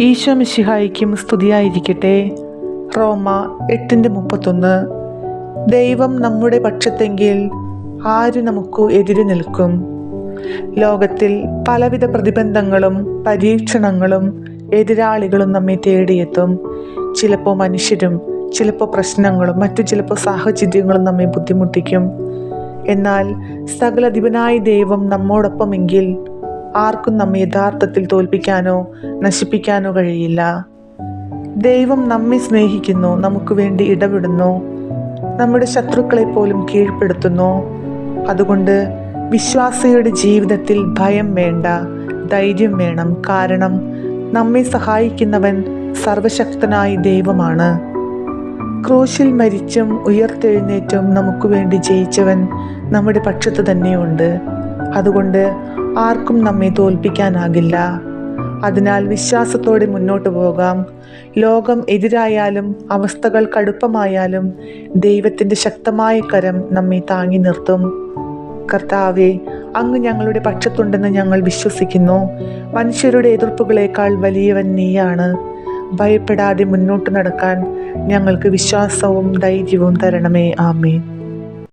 ഈശോ മിശിഹായിക്കും സ്തുതിയായിരിക്കട്ടെ. റോമ എട്ടിന്റെ മുപ്പത്തൊന്ന്. ദൈവം നമ്മുടെ പക്ഷത്തെങ്കിൽ ആര് നമുക്ക് എതിര് നിൽക്കും? ലോകത്തിൽ പലവിധ പ്രതിബന്ധങ്ങളും പരീക്ഷണങ്ങളും എതിരാളികളും നമ്മെ തേടിയെത്തും. ചിലപ്പോൾ മനുഷ്യരും ചിലപ്പോൾ പ്രശ്നങ്ങളും മറ്റു ചിലപ്പോൾ സാഹചര്യങ്ങളും നമ്മെ ബുദ്ധിമുട്ടിക്കും. എന്നാൽ സകലധിപനായ ദൈവം നമ്മോടൊപ്പമെങ്കിൽ ആർക്കും നമ്മെ യഥാർത്ഥത്തിൽ തോൽപ്പിക്കാനോ നശിപ്പിക്കാനോ കഴിയില്ല. ദൈവം നമ്മെ സ്നേഹിക്കുന്നു നമുക്ക് വേണ്ടി ഇടപെടുന്നു നമ്മുടെ ശത്രുക്കളെ പോലും കീഴ്പ്പെടുത്തുന്നു. അതുകൊണ്ട് വിശ്വാസിയുടെ ജീവിതത്തിൽ ഭയം വേണ്ട ധൈര്യം വേണം. കാരണം നമ്മെ സഹായിക്കുന്നവൻ സർവശക്തനായ ദൈവമാണ്. ക്രൂശിൽ മരിച്ചും ഉയർത്തെഴുന്നേറ്റും നമുക്ക് വേണ്ടി ജയിച്ചവൻ നമ്മുടെ പക്ഷത്ത് തന്നെയുണ്ട്. അതുകൊണ്ട് ആർക്കും നമ്മെ തോൽപ്പിക്കാനാകില്ല. അതിനാൽ വിശ്വാസത്തോടെ മുന്നോട്ട് പോകാം. ലോകം എതിരായാലും അവസ്ഥകൾ കടുപ്പമായാലും ദൈവത്തിന്റെ ശക്തമായ കരം നമ്മെ താങ്ങി നിർത്തും. കർത്താവെ അങ്ങ് ഞങ്ങളുടെ പക്ഷത്തുണ്ടെന്ന് ഞങ്ങൾ വിശ്വസിക്കുന്നു. മനുഷ്യരുടെ എതിർപ്പുകളേക്കാൾ വലിയവൻ നീയാണ്. ഭയപ്പെടാതെ മുന്നോട്ട് നടക്കാൻ ഞങ്ങൾക്ക് വിശ്വാസവും ധൈര്യവും തരണമേ. ആമേൻ.